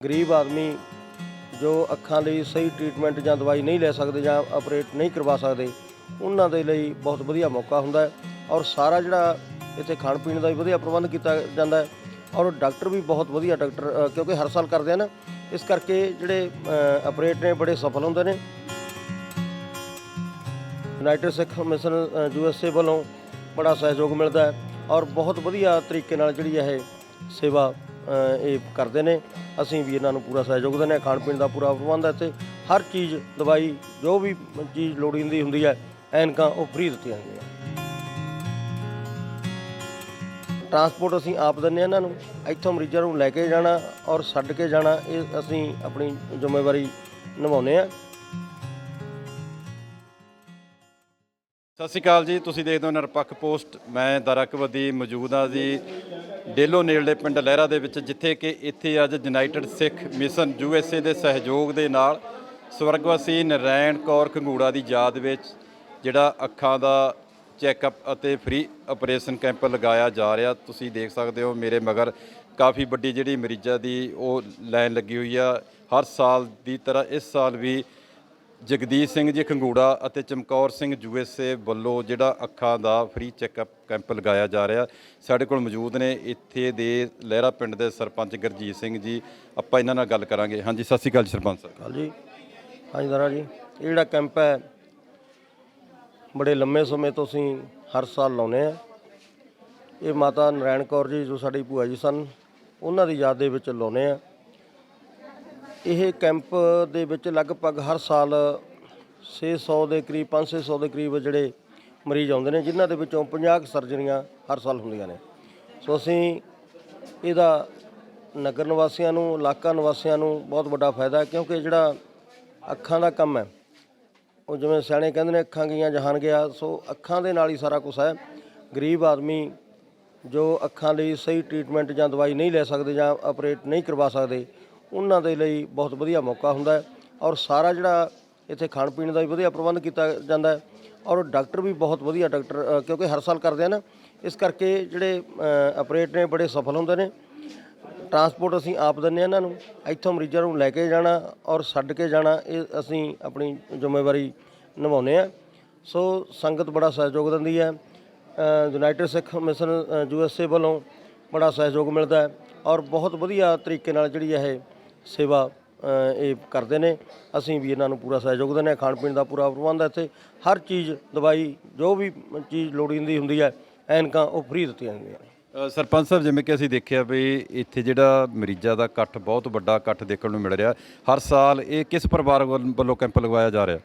ਗਰੀਬ ਆਦਮੀ ਜੋ ਅੱਖਾਂ ਲਈ ਸਹੀ ਟ੍ਰੀਟਮੈਂਟ ਜਾਂ ਦਵਾਈ ਨਹੀਂ ਲੈ ਸਕਦੇ ਜਾਂ ਆਪਰੇਟ ਨਹੀਂ ਕਰਵਾ ਸਕਦੇ, ਉਹਨਾਂ ਦੇ ਲਈ ਬਹੁਤ ਵਧੀਆ ਮੌਕਾ ਹੁੰਦਾ ਹੈ ਔਰ ਸਾਰਾ ਜਿਹੜਾ ਇੱਥੇ ਖਾਣ ਪੀਣ ਦਾ ਵੀ ਵਧੀਆ ਪ੍ਰਬੰਧ ਕੀਤਾ ਜਾਂਦਾ ਹੈ ਔਰ ਡਾਕਟਰ ਵੀ ਬਹੁਤ ਵਧੀਆ ਡਾਕਟਰ ਕਿਉਂਕਿ ਹਰ ਸਾਲ ਕਰਦੇ ਆ ਨਾ, ਇਸ ਕਰਕੇ ਜਿਹੜੇ ਆਪਰੇਟ ਨੇ ਬੜੇ ਸਫਲ ਹੁੰਦੇ ਨੇ। United Sikh mission U S A ਵੱਲੋਂ ਬੜਾ ਸਹਿਯੋਗ ਮਿਲਦਾ ਹੈ ਔਰ ਬਹੁਤ ਵਧੀਆ ਤਰੀਕੇ ਨਾਲ ਜਿਹੜੀ ਇਹ ਸੇਵਾ ਇਹ ਕਰਦੇ ਨੇ। ਅਸੀਂ ਵੀ ਇਹਨਾਂ ਨੂੰ ਪੂਰਾ ਸਹਿਯੋਗ ਦਿੰਦੇ ਹਾਂ। ਖਾਣ ਪੀਣ ਦਾ ਪੂਰਾ ਪ੍ਰਬੰਧ ਹੈ ਤੇ ਹਰ ਚੀਜ਼, ਦਵਾਈ, ਜੋ ਵੀ ਚੀਜ਼ ਲੋੜੀਂਦੀ ਹੁੰਦੀ ਹੈ, ਐਨਕਾਂ ਉਹ ਫ੍ਰੀ ਦਿੱਤੀਆਂ ਜਾਂਦੀਆਂ। ਟਰਾਂਸਪੋਰਟ ਅਸੀਂ ਆਪ ਦਿੰਦੇ ਹਾਂ ਇਹਨਾਂ ਨੂੰ। ਇੱਥੋਂ ਮਰੀਜ਼ਾਂ ਨੂੰ ਲੈ ਕੇ ਜਾਣਾ ਔਰ ਛੱਡ ਕੇ ਜਾਣਾ, ਇਹ ਅਸੀਂ ਆਪਣੀ ਜ਼ਿੰਮੇਵਾਰੀ ਨਿਭਾਉਂਦੇ ਹਾਂ। ਸਤਿ ਸ਼੍ਰੀ ਅਕਾਲ ਜੀ, ਤੁਸੀਂ ਦੇਖਦੇ ਹੋ ਨਿਰਪੱਖ ਪੋਸਟ। ਮੈਂ ਦਰਕਵਦੀ ਮੌਜੂਦ ਹਾਂ ਜੀ। ਡੇਲੋ ਨੇੜਲੇ ਪਿੰਡ ਲਹਿਰਾ ਦੇ ਵਿੱਚ, ਜਿੱਥੇ ਕਿ ਇੱਥੇ ਅੱਜ United Sikh mission U S A ਦੇ ਸਹਿਯੋਗ ਦੇ ਨਾਲ ਸਵਰਗਵਾਸੀ ਨਰੈਣ ਕੌਰ ਖੰਗੂੜਾ ਦੀ ਯਾਦ ਵਿੱਚ ਜਿਹੜਾ ਅੱਖਾਂ ਦਾ ਚੈੱਕਅਪ ਅਤੇ ਫ੍ਰੀ ਆਪਰੇਸ਼ਨ ਕੈਂਪ ਲਗਾਇਆ ਜਾ ਰਿਹਾ, ਤੁਸੀਂ ਦੇਖ ਸਕਦੇ ਹੋ ਮੇਰੇ ਮਗਰ ਕਾਫੀ ਵੱਡੀ ਜਿਹੜੀ ਮਰੀਜ਼ਾਂ ਦੀ ਉਹ ਲਾਈਨ ਲੱਗੀ ਹੋਈ ਆ। ਹਰ ਸਾਲ ਦੀ ਤਰ੍ਹਾਂ ਇਸ ਸਾਲ ਵੀ ਜਗਦੀਸ਼ ਸਿੰਘ ਜੀ ਖੰਗੂੜਾ ਅਤੇ ਚਮਕੌਰ ਸਿੰਘ ਯੂਐਸਏ ਵੱਲੋਂ ਜਿਹੜਾ ਅੱਖਾਂ ਦਾ ਫ੍ਰੀ ਚੈੱਕਅਪ ਕੈਂਪ ਲਗਾਇਆ ਜਾ ਰਿਹਾ। ਸਾਡੇ ਕੋਲ ਮੌਜੂਦ ਨੇ ਇੱਥੇ ਦੇ ਲਹਿਰਾ ਪਿੰਡ ਦੇ ਸਰਪੰਚ ਗੁਰਜੀਤ ਸਿੰਘ ਜੀ। ਆਪਾਂ ਇਹਨਾਂ ਨਾਲ ਗੱਲ ਕਰਾਂਗੇ। ਹਾਂਜੀ, ਸਤਿ ਸ਼੍ਰੀ ਅਕਾਲ ਜੀ ਸਰਪੰਚ ਸਾਹਿਬ। ਕਾਲ ਜੀ। ਹਾਂਜੀ ਦਾਰਾ ਜੀ, ਇਹ ਜਿਹੜਾ ਕੈਂਪ ਹੈ, ਬੜੇ ਲੰਮੇ ਸਮੇਂ ਤੋਂ ਅਸੀਂ ਹਰ ਸਾਲ ਲਾਉਨੇ ਆ ਇਹ ਮਾਤਾ ਨਰਾਇਣ ਕੌਰ ਜੀ ਜੋ ਸਾਡੀ ਭੂਆ ਜੀ ਸਨ, ਉਹਨਾਂ ਦੀ ਯਾਦ ਦੇ ਵਿੱਚ ਲਾਉਨੇ ਆ ਇਹ ਕੈਂਪ ਦੇ ਵਿੱਚ ਲਗਭਗ ਹਰ ਸਾਲ 600 ਦੇ ਕਰੀਬ 500 ਦੇ ਕਰੀਬ ਜਿਹੜੇ ਮਰੀਜ਼ ਆਉਂਦੇ ਨੇ, ਜਿਨ੍ਹਾਂ ਦੇ ਵਿੱਚੋਂ 50 ਕੁ ਸਰਜਰੀਆਂ ਹਰ ਸਾਲ ਹੁੰਦੀਆਂ ਨੇ। ਸੋ ਅਸੀਂ ਇਹਦਾ ਨਗਰ ਨਿਵਾਸੀਆਂ ਨੂੰ, ਇਲਾਕਾ ਨਿਵਾਸੀਆਂ ਨੂੰ ਬਹੁਤ ਵੱਡਾ ਫਾਇਦਾ ਕਿਉਂਕਿ ਜਿਹੜਾ ਅੱਖਾਂ ਦਾ ਕੰਮ ਹੈ, ਉਹ ਜਿਵੇਂ ਸਿਆਣੇ ਕਹਿੰਦੇ ਨੇ, ਅੱਖਾਂ ਗਈਆਂ ਜਹਾਨ ਗਿਆ, ਸੋ ਅੱਖਾਂ ਦੇ ਨਾਲ ਹੀ ਸਾਰਾ ਕੁਝ ਹੈ। ਗਰੀਬ ਆਦਮੀ ਜੋ ਅੱਖਾਂ ਲਈ ਸਹੀ ਟ੍ਰੀਟਮੈਂਟ ਜਾਂ ਦਵਾਈ ਨਹੀਂ ਲੈ ਸਕਦੇ ਜਾਂ ਆਪਰੇਟ ਨਹੀਂ ਕਰਵਾ ਸਕਦੇ ਉਹਨਾਂ ਦੇ ਲਈ ਬਹੁਤ ਵਧੀਆ ਮੌਕਾ ਹੁੰਦਾ ਹੈ ਔਰ ਸਾਰਾ ਜਿਹੜਾ ਇੱਥੇ ਖਾਣ ਪੀਣ ਦਾ ਵੀ ਵਧੀਆ ਪ੍ਰਬੰਧ ਕੀਤਾ ਜਾਂਦਾ ਹੈ ਔਰ ਡਾਕਟਰ ਵੀ ਬਹੁਤ ਵਧੀਆ ਡਾਕਟਰ ਕਿਉਂਕਿ ਹਰ ਸਾਲ ਕਰਦੇ ਆ ਨਾ, ਇਸ ਕਰਕੇ ਜਿਹੜੇ ਆਪਰੇਟ ਨੇ ਬੜੇ ਸਫਲ ਹੁੰਦੇ ਨੇ। ਟਰਾਂਸਪੋਰਟ ਅਸੀਂ ਆਪ ਦਿੰਦੇ ਹਾਂ ਇਹਨਾਂ ਨੂੰ, ਇੱਥੋਂ ਮਰੀਜ਼ਾਂ ਨੂੰ ਲੈ ਕੇ ਜਾਣਾ ਔਰ ਛੱਡ ਕੇ ਜਾਣਾ, ਇਹ ਅਸੀਂ ਆਪਣੀ ਜ਼ਿੰਮੇਵਾਰੀ ਨਿਭਾਉਂਦੇ ਹਾਂ। ਸੋ ਸੰਗਤ ਬੜਾ ਸਹਿਯੋਗ ਦਿੰਦੀ ਹੈ United Sikh mission U S A ਵੱਲੋਂ ਬੜਾ ਸਹਿਯੋਗ ਮਿਲਦਾ ਹੈ ਔਰ ਬਹੁਤ ਵਧੀਆ ਤਰੀਕੇ ਨਾਲ ਜਿਹੜੀ ਇਹ ਸੇਵਾ ਇਹ ਕਰਦੇ ਨੇ। ਅਸੀਂ ਵੀ ਇਹਨਾਂ ਨੂੰ ਪੂਰਾ ਸਹਿਯੋਗ ਦਿੰਦੇ ਹਾਂ। ਖਾਣ ਪੀਣ ਦਾ ਪੂਰਾ ਪ੍ਰਬੰਧ ਹੈ ਇੱਥੇ। ਹਰ ਚੀਜ਼ ਦਵਾਈ ਜੋ ਵੀ ਚੀਜ਼ ਲੋੜੀਂਦੀ ਹੁੰਦੀ ਹੈ ਐਨਕਾਂ ਉਹ ਫ੍ਰੀ ਦਿੱਤੀਆਂ ਜਾਂਦੀਆਂ ਨੇ। ਸਰਪੰਚ ਸਾਹਿਬ ਜਿਵੇਂ ਕਿ ਅਸੀਂ ਦੇਖਿਆ ਵੀ ਇੱਥੇ ਜਿਹੜਾ ਮਰੀਜ਼ਾਂ ਦਾ ਇਕੱਠ ਬਹੁਤ ਵੱਡਾ ਇਕੱਠ ਦੇਖਣ ਨੂੰ ਮਿਲ ਰਿਹਾ। ਹਰ ਸਾਲ ਇਹ ਕਿਸ ਪਰਿਵਾਰ ਵੱਲ- ਕੈਂਪ ਲਗਵਾਇਆ ਜਾ ਰਿਹਾ?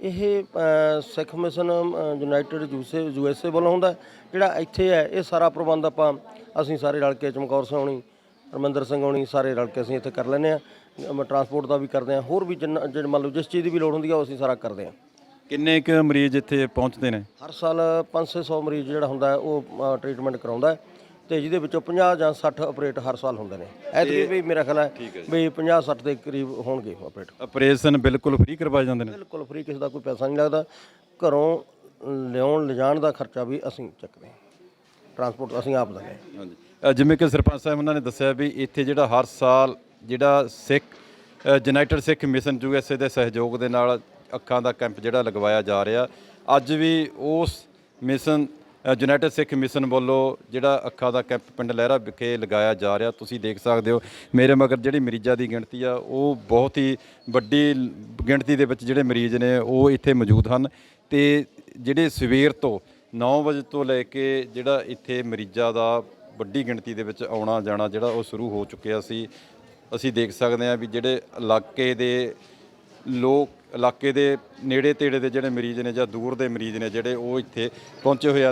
ਇਹ ਸਿੱਖ ਮਿਸ਼ਨ ਯੂਨਾਈਟਿਡ ਯੂਐਸਏ ਵੱਲੋਂ ਹੁੰਦਾ। ਜਿਹੜਾ ਇੱਥੇ ਹੈ ਇਹ ਸਾਰਾ ਪ੍ਰਬੰਧ ਆਪਾਂ ਅਸੀਂ ਸਾਰੇ ਰਲ ਕੇ ਚਮਕੌਰ ਸਿੰਘ ਹੋਣੀ ਰਮਿੰਦਰ ਸਿੰਘ ਹੋਣੀ ਸਾਰੇ ਰਲ ਕੇ ਅਸੀਂ ਇੱਥੇ ਕਰ ਲੈਂਦੇ ਆ ਟਰਾਂਸਪੋਰਟ ਦਾ ਵੀ ਕਰਦੇ ਆ ਹੋਰ ਵੀ ਜਿੰਨਾ ਜਿਹੜੇ ਮੰਨ ਲਓ ਜਿਸ ਚੀਜ਼ ਦੀ ਵੀ ਲੋੜ ਹੁੰਦੀ ਆ ਉਹ ਅਸੀਂ ਸਾਰਾ ਕਰਦੇ ਆ ਕਿੰਨੇ ਕੁ ਮਰੀਜ਼ ਇੱਥੇ ਪਹੁੰਚਦੇ ਨੇ? ਹਰ ਸਾਲ 500 ਮਰੀਜ਼ ਜਿਹੜਾ ਹੁੰਦਾ ਹੈ ਉਹ ਟ੍ਰੀਟਮੈਂਟ ਕਰਾਉਂਦਾ ਹੈ। ਤੇ ਜਿਹਦੇ ਵਿੱਚੋਂ 50 ਜਾਂ 60 ਆਪਰੇਟ ਹਰ ਸਾਲ ਹੁੰਦੇ ਨੇ। ਐਤਕੀ ਵੀ ਮੇਰਾ ਖਿਆਲ ਹੈ ਵੀ 50 60 ਦੇ ਕਰੀਬ ਹੋਣਗੇ ਆਪਰੇਟ ਆਪਰੇਸ਼ਨ ਬਿਲਕੁਲ ਫ੍ਰੀ ਕਰਵਾਏ ਜਾਂਦੇ ਨੇ? ਬਿਲਕੁਲ ਫ੍ਰੀ ਕਿਸੇ ਦਾ ਕੋਈ ਪੈਸਾ ਨਹੀਂ ਲੱਗਦਾ। ਘਰੋਂ ਲਿਆਉਣ ਲਿਜਾਣ ਦਾ ਖਰਚਾ ਵੀ ਅਸੀਂ ਚੱਕਦੇ ਹਾਂ। ਟਰਾਂਸਪੋਰਟ ਅਸੀਂ ਆਪ ਦਿੰਦੇ ਹਾਂ ਹਾਂਜੀ। ਜਿਵੇਂ ਕਿ ਸਰਪੰਚ ਸਾਹਿਬ ਉਹਨਾਂ ਨੇ ਦੱਸਿਆ ਵੀ ਇੱਥੇ ਜਿਹੜਾ ਹਰ ਸਾਲ ਜਿਹੜਾ Sikh United Sikh mission USA ਦੇ ਸਹਿਯੋਗ ਦੇ ਨਾਲ ਅੱਖਾਂ ਦਾ ਕੈਂਪ ਜਿਹੜਾ ਲਗਵਾਇਆ ਜਾ ਰਿਹਾ। ਅੱਜ ਵੀ ਉਸ ਮਿਸ਼ਨ ਯੂਨਾਈਟਿਡ ਸਿੱਖ ਮਿਸ਼ਨ ਵੱਲੋਂ ਜਿਹੜਾ ਅੱਖਾਂ ਦਾ ਕੈਂਪ ਪਿੰਡ ਲਹਿਰਾ ਵਿਖੇ ਲਗਾਇਆ ਜਾ ਰਿਹਾ। ਤੁਸੀਂ ਦੇਖ ਸਕਦੇ ਹੋ, ਮੇਰੇ ਮਗਰ ਜਿਹੜੀ ਮਰੀਜ਼ਾਂ ਦੀ ਗਿਣਤੀ ਆ, ਉਹ ਬਹੁਤ ਹੀ ਵੱਡੀ ਗਿਣਤੀ ਦੇ ਵਿੱਚ ਜਿਹੜੇ ਮਰੀਜ਼ ਨੇ, ਉਹ ਇੱਥੇ ਮੌਜੂਦ ਹਨ। ਤੇ ਜਿਹੜੇ ਸਵੇਰ ਤੋਂ 9 ਵਜੇ ਤੋਂ ਲੈ ਕੇ ਜਿਹੜਾ ਇੱਥੇ ਮਰੀਜ਼ਾਂ ਦਾ ਵੱਡੀ ਗਿਣਤੀ ਦੇ ਵਿੱਚ ਆਉਣਾ ਜਾਣਾ ਜਿਹੜਾ ਉਹ ਸ਼ੁਰੂ ਹੋ ਚੁੱਕਿਆ ਸੀ। ਅਸੀਂ ਦੇਖ ਸਕਦੇ ਹਾਂ ਵੀ ਜਿਹੜੇ ਇਲਾਕੇ ਦੇ ਲੋਕ, ਇਲਾਕੇ ਦੇ ਨੇੜੇ ਤੇੜੇ ਦੇ ਜਿਹੜੇ ਮਰੀਜ਼ ਨੇ ਜਾਂ ਦੂਰ ਦੇ ਮਰੀਜ਼ ਨੇ ਜਿਹੜੇ ਉਹ ਇੱਥੇ ਪਹੁੰਚੇ ਹੋਏ ਹਨ